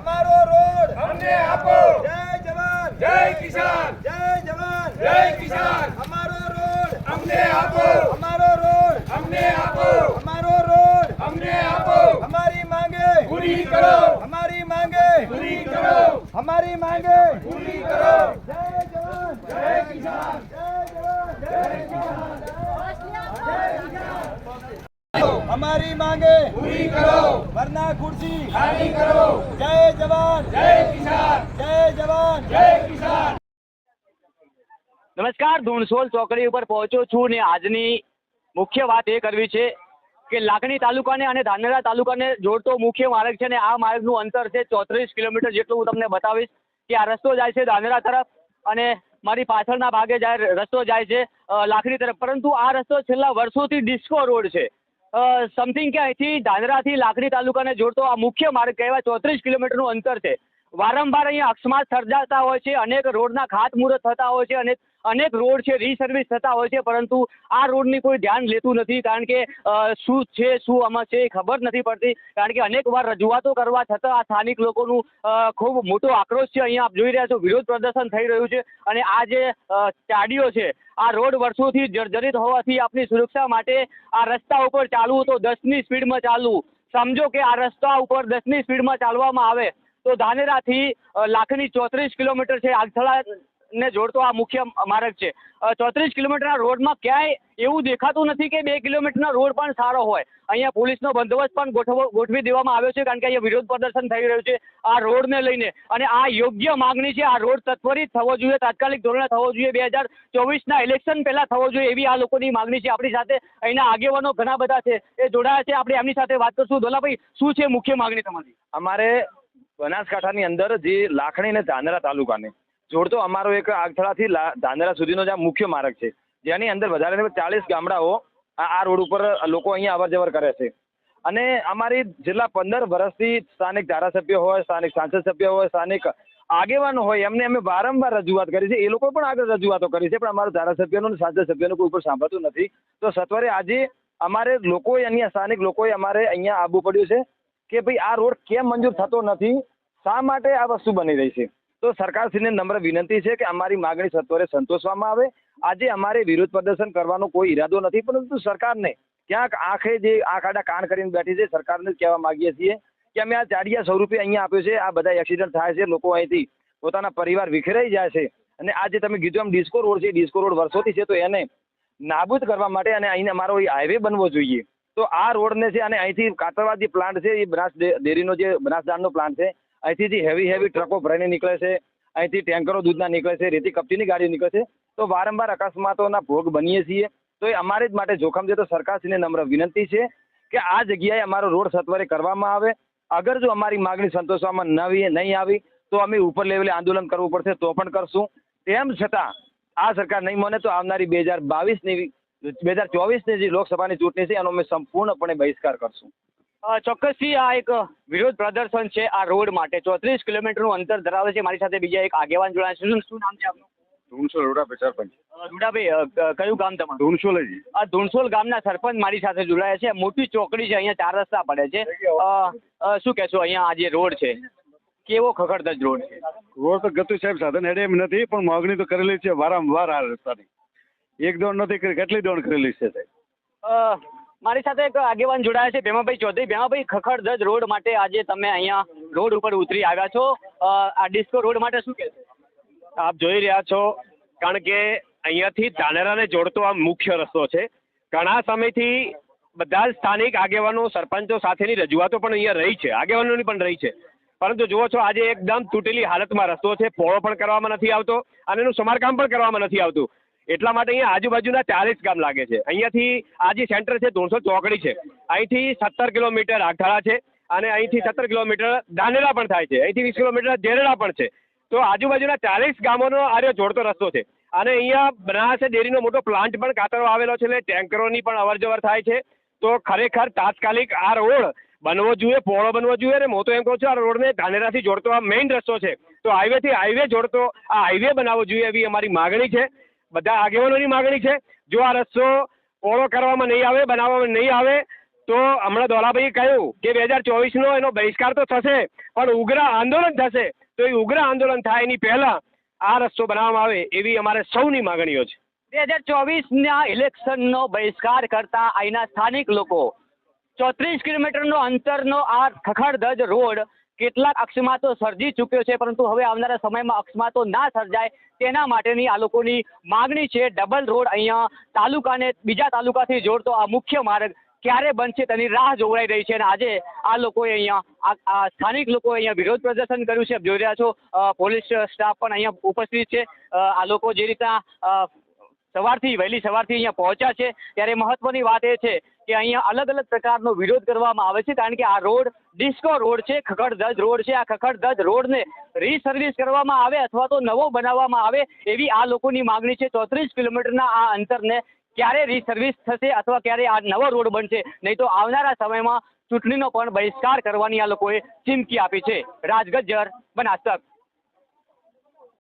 અમારો રોડ અમને આપો. જય જવાન. જય કિસાન. જય જવાન. જય કિસાન. અમારો રોડ અમને આપો. અમારો રોડ અમને આપો. અમારો રોડ અમને આપો. અમારી માંગે. પૂરી કરો. અમારી માંગે. પૂરી કરો. અમારી માંગે. પૂરી કરો જય જવાન જય કિસાન જય જવાન જય અમારી માંગે. પૂરી કરો. વરના ખુરશી. ખાલી કરો. જય જવાન. જય કિસાન. જય જવાન. જય કિસાન. નમસ્કાર ધુણસોલ ચોકડી ઉપર પહોંચ્યો છું ને આજની મુખ્ય વાત એ કરવી છે કે લાખણી તાલુકાને અને ધાનેરા તાલુકાને જોડતો મુખ્ય માર્ગ છે ને આ માર્ગનું અંતર છે ચોત્રીસ કિલોમીટર જેટલું હું તમને બતાવીશ કે આ રસ્તો જાય છે ધાનેરા તરફ અને મારી પાછળના ભાગે જાય રસ્તો જાય છે લાખણી તરફ. પરંતુ આ રસ્તો છેલ્લા વર્ષોથી ડિસ્કો રોડ છે. સમથિંગ કે અહીંથી દાદરાથી લાખણી તાલુકાને જોડતો આ મુખ્ય માર્ગ કહેવાય, ચોત્રીસ કિલોમીટરનું અંતર છે. વારંવાર અહીંયા અકસ્માત સર્જાતા હોય છે, અનેક રોડના ખાતમુહૂર્ત થતા હોય છે અને અનેક રોડ છે રીસર્વિસ થતા હોય છે, પરંતુ આ રોડની કોઈ ધ્યાન લેતું નથી, કારણ કે શું છે, શું આમાં છે એ ખબર નથી પડતી, કારણ કે અનેક વાર રજૂઆતો કરવા છતાં આ સ્થાનિક લોકોનું ખૂબ મોટો આક્રોશ છે, અહીંયા આપ જોઈ રહ્યા છો, વિરોધ પ્રદર્શન થઈ રહ્યું છે, અને આ જે ચાડીઓ છે, આ રોડ વર્ષોથી જર્જરિત હોવાથી આપની સુરક્ષા માટે આ રસ્તા ઉપર ચાલવું તો દસની સ્પીડમાં ચાલવું, સમજો કે આ રસ્તા ઉપર દસની સ્પીડમાં ચાલવામાં આવે તો ધાનેરાથી લાખની ચોત્રીસ કિલોમીટર છે આગથળા ને જોડતો આ મુખ્ય માર્ગ છે. ચોત્રીસ કિલોમીટરના રોડમાં ક્યાંય એવું દેખાતું નથી કે બે કિલોમીટરનો રોડ પણ સારો હોય. અહીંયા પોલીસનો બંદોબસ્ત પણ ગોઠવો, ગોઠવી દેવામાં આવ્યો છે કારણ કે અહીંયા વિરોધ પ્રદર્શન થઈ રહ્યું છે આ રોડને લઈને. અને આ યોગ્ય માગણી છે, આ રોડ તત્વરિત થવો જોઈએ, તાત્કાલિક ધોરણે થવો જોઈએ. બે હજાર ચોવીસના ઇલેક્શન પહેલાં થવો જોઈએ એવી આ લોકોની માગણી છે. આપણી સાથે અહીંના આગેવાનો ઘણા બધા છે. એ જોડાયા છે. આપણે એમની સાથે વાત કરશું. દોલાભાઈ, શું છે મુખ્ય માગણી તમારી? અમારે બનાસકાંઠાની અંદર જે લાખણી અને ધાનેરા તાલુકાને જોડતો અમારો એક આગથળાથી ધાનેરા સુધીનો જે મુખ્ય માર્ગ છે. જેની અંદર વધારે ચાલીસ ગામડાઓ આ રોડ ઉપર લોકો અહીંયા અવર જવર કરે છે. અને અમારી છેલ્લા પંદર વર્ષથી સ્થાનિક ધારાસભ્ય હોય, સ્થાનિક સાંસદ સભ્ય હોય, સ્થાનિક આગેવાનો હોય, એમને અમે વારંવાર રજૂઆત કરી છે. એ લોકો પણ આગળ રજૂઆતો કરી છે, પણ અમારું ધારાસભ્યનું સાંસદ સભ્યનું કોઈ પણ સાંભળતું નથી. તો સત્વરે આજે અમારે લોકોએ, અહીંયા સ્થાનિક લોકોએ અમારે અહીંયા આવવું પડ્યું છે કે ભાઈ આ રોડ કેમ મંજૂર થતો નથી? શા માટે આ વસ્તુ બની રહી છે? તો સરકારશ્રીને નમ્ર વિનંતી છે કે અમારી માગણી સત્વરે સંતોષવામાં આવે. આજે અમારે વિરોધ પ્રદર્શન કરવાનો કોઈ ઈરાદો નથી, પરંતુ સરકારને ક્યાંક આંખે જે આંખ આડા કાન કરીને બેઠી છે, સરકારને કહેવા માગીએ છીએ કે અમે આ ચાડિયા સ્વરૂપે અહીંયા આપ્યો છે. આ બધા એક્સિડન્ટ થાય છે, લોકો અહીંથી પોતાના પરિવાર વિખેરાઈ જાય છે. અને આ જે તમે કીધું એમ ડિસ્કો રોડ છે, ડિસ્કો રોડ વર્ષોથી છે, તો એને નાબૂદ કરવા માટે અને અહીં અમારો હાઈવે બનવો જોઈએ. તો આ રોડને છે અને અહીંથી કાતરવાદી પ્લાન્ટ છે, એ બનાસ ડેરીનો જે બનાસદાણનો પ્લાન્ટ છે અહીંથી હેવી હેવી ટ્રકો ભરાઈને નીકળે છે. અહીંથી ટેન્કરો દૂધના નીકળે છે. રેતી કપચીની ગાડીઓ નીકળે છે. તો વારંવાર અકસ્માતોના ભોગ બનીએ છીએ. તો એ અમારે જ માટે જોખમ છે. તો સરકારશ્રીને નમ્ર વિનંતી છે કે આ જગ્યાએ અમારો રોડ સત્વરે કરવામાં આવે. અગર જો અમારી માગણી સંતોષવામાં નવી નહીં આવી, તો અમે ઉપર લેવલે આંદોલન કરવું પડશે. તો પણ કરશું. તેમ છતાં આ સરકાર નહીં માને તો આવનારી બે હજાર બાવીસની, બે હજાર ચોવીસની જે લોકસભાની ચૂંટણી છે, એનો અમે સંપૂર્ણપણે બહિષ્કાર કરશું. ચોક્કસથી આ એક વિરોધ પ્રદર્શન છે આ રોડ માટે. ચોત્રીસ કિલોમીટરનું અંતર ધરાવે છે. મારી સાથે બીજા એક આગેવાન જોડાયા છે. શું નામ છે આપનું? ધૂણસો રોડા સરપંચ પંચ રૂડાભાઈ કયું ગામ તમારું? ધૂણસો લઈ આ ધુણસોલ ગામના સરપંચ મારી સાથે જોડાયા છે. મોટી ચોકડી છે. અહીંયા ચાર રસ્તા પડે છે. શું કહેશો? અહીંયા આ જે રોડ છે કેવો ખખડધજ રોડ છે? રોડ તો ગતુ સાહેબ સાધન હેડે એમ નથી પણ માગણી તો કરેલી છે. વારંવાર આ રસ્તાની. એક દોડ નથી કરી કેટલી દોડ કરેલી છે સાહેબ? મારી સાથે એક આગેવાન જોડાયા છે, ભેમાભાઈ ચૌધરી. ભેમાભાઈ ખખડધજ રોડ માટે આજે તમે અહીંયા રોડ ઉપર ઉતરી આવ્યા છો. આ ડિસ્કો રોડ માટે શું કહેશો? આપ જોઈ રહ્યા છો, કારણ કે અહીંયાથી ધાનેરાને જોડતો આ મુખ્ય રસ્તો છે. ઘણા સમયથી બધા જ સ્થાનિક આગેવાનો, સરપંચો સાથેની રજૂઆતો પણ અહીંયા રહી છે. આગેવાનોની પણ રહી છે. પરંતુ જુઓ છો, આજે એકદમ તૂટેલી હાલતમાં રસ્તો છે. પહોળો પણ કરવામાં નથી આવતો અને એનું સમારકામ પણ કરવામાં નથી આવતું. એટલા માટે અહીંયા આજુબાજુના ચાલીસ ગામ લાગે છે. અહીંયાથી આ જે સેન્ટર છે ધોણસો ચોકડી છે. અહીંથી સત્તર કિલોમીટર આઘાળા છે અને અહીંથી સત્તર કિલોમીટર દાનેરા પણ થાય છે. અહીંથી વીસ કિલોમીટર જેરડા પણ છે. તો આજુબાજુના ચાલીસ ગામોનો આર્યો જોડતો રસ્તો છે. અને અહીંયા બનાસ ડેરીનો મોટો પ્લાન્ટ પણ કાતરો આવેલો છે એટલે ટેન્કરોની પણ અવર જવર થાય છે. તો ખરેખર તાત્કાલિક આ રોડ બનવો જોઈએ પહોળો બનવો જોઈએ અને હું તો એમ કહું છું આ રોડને ધાનેરાથી જોડતો આ મેઇન રસ્તો છે. તો હાઈવેથી હાઈવે જોડતો આ હાઈવે બનાવવો જોઈએ એવી અમારી માગણી છે. બધા આગેવાનોની માગણી છે. જો આ રસ્તો ઓળો કરવામાં નહીં આવે, બનાવવામાં નહીં આવે, તો હમણાં દોલાભાઈએ કહ્યું કે બે હજાર ચોવીસનો એનો બહિષ્કાર તો થશે, પણ ઉગ્ર આંદોલન થશે, તો એ ઉગ્ર આંદોલન થાય એની પહેલાં આ રસ્તો બનાવવામાં આવે એવી અમારે સૌની માગણીઓ છે. બે હજાર ચોવીસના ઇલેક્શનનો બહિષ્કાર કરતા અહીંના સ્થાનિક લોકો ચોત્રીસ કિલોમીટરનો અંતરનો આ ખખડધજ રોડ કેટલાક અકસ્માતો સર્જી ચૂક્યો છે, પરંતુ હવે આવનારા સમયમાં અકસ્માતો ના સર્જાય તેના માટેની આ લોકોની માગણી છે. ડબલ રોડ અહીંયા તાલુકાને બીજા તાલુકાથી જોડતો આ મુખ્ય માર્ગ ક્યારે બનશે તેની રાહ જોવાઈ રહી છે અને આજે આ લોકોએ અહીંયા આ સ્થાનિક લોકોએ અહીંયા વિરોધ પ્રદર્શન કર્યું છે. જોઈ રહ્યા છો પોલીસ સ્ટાફ પણ અહીંયા ઉપસ્થિત છે. આ લોકો જે રીતના સવારથી વહેલી સવારથી અહીંયા પહોંચ્યા છે. ત્યારે મહત્વની વાત એ છે કે અહીંયા અલગ અલગ પ્રકારનો વિરોધ કરવામાં આવે છે, કારણ કે આ રોડ ડિસ્કો રોડ છે, ખખડધજ રોડ છે. આ ખખડધજ રોડને રીસર્વિસ કરવામાં આવે અથવા તો નવો બનાવવામાં આવે એવી આ લોકોની માગણી છે. ચોત્રીસ કિલોમીટરના આ અંતરને ક્યારે રીસર્વિસ થશે અથવા ક્યારે આ નવો રોડ બનશે, નહીં તો આવનારા સમયમાં ચૂંટણીનો પણ બહિષ્કાર કરવાની આ લોકોએ ચીમકી આપી છે. રાજગજ્જર બનાસક